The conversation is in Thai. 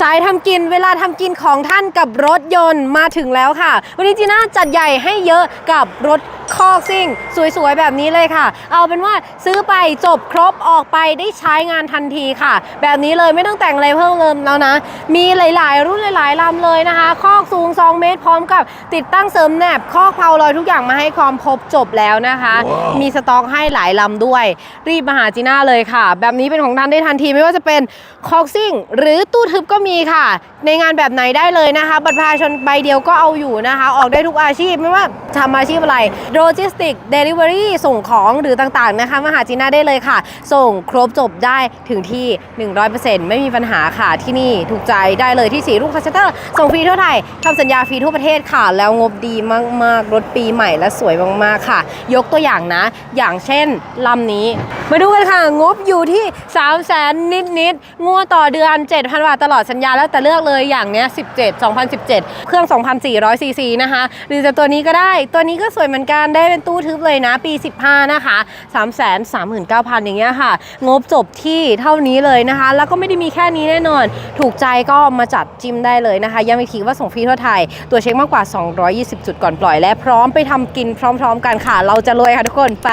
สายทำกินเวลาทำกินของท่านกับรถยนต์มาถึงแล้วค่ะ วันนี้จีน่าจัดใหญ่ให้เยอะกับรถคอกซิ่ง สวยๆ แบบนี้เลยค่ะ เอาเป็นว่าซื้อไปจบครบออกไปได้ใช้งานทันทีค่ะ แบบนี้เลยไม่ต้องแต่งอะไรเพิ่มเติมแล้วนะ มีหลายๆ รุ่นหลายๆลำเลยนะคะ คอกสูง 2 เมตรพร้อมกับติดตั้งเสริมแหนบคอกเพาลอยทุกอย่างมาให้ความครบจบแล้วนะคะมีสต็อกให้หลายลำด้วย รีบมาหาจีน่าเลยค่ะ แบบนี้เป็นของท่านได้ทันทีไม่ว่าจะเป็นคอกซิ่ง หรือตู้ทึบก็มีค่ะ ในงานแบบไหนได้เลยนะคะ บัตรประชาชนใบเดียวก็เอาอยู่นะคะ ออกได้ทุกอาชีพไม่ว่า ทำอาชีพอะไรโลจิสติกเดลิเวอรี่ส่งของหรือต่างๆนะคะมาหาจีน่าได้เลยค่ะ ส่งครบจบได้ถึงที่ 100%ไม่มีปัญหาค่ะที่นี่ถูกใจได้เลยที่สีลูกคัสเตอร์ส่งฟรีทั่วไทยทำสัญญาฟรีทั่วประเทศค่ะ แล้วงบดีมากๆ รถปีใหม่และสวยมากๆค่ะ ยกตัวอย่างนะ อย่างเช่นลำนี้ มาดูกันค่ะ งบอยู่ที่ 3 0 0แสนนิดๆงัวต่อเดือน 7,000 บาทตลอดสัญญาแล้วแต่เลือกเลยอย่างเนี้ย17 2017 เครื่อง 2,400ซีซีนะคะ หรือจะตัวนี้ก็ได้ตัวนี้ก็สวยเหมือนกันได้เป็นตู้ทึบเลยนะ ปี 15 นะคะ 3 3 9 0 0 0 อย่างเงี้ยค่ะ งบจบที่เท่านี้เลยนะคะ แล้วก็ไม่ได้มีแค่นี้แน่นอน ถูกใจก็มาจัดจิ้มได้เลยนะคะ ย้ำอีกทีว่าส่งฟรีทั่วไทย ตัวเช็คมากกว่า 220 จุดก่อนปล่อย และพร้อมไปทำกินพร้อม ๆ กันค่ะ เราจะรวยค่ะทุกคนไป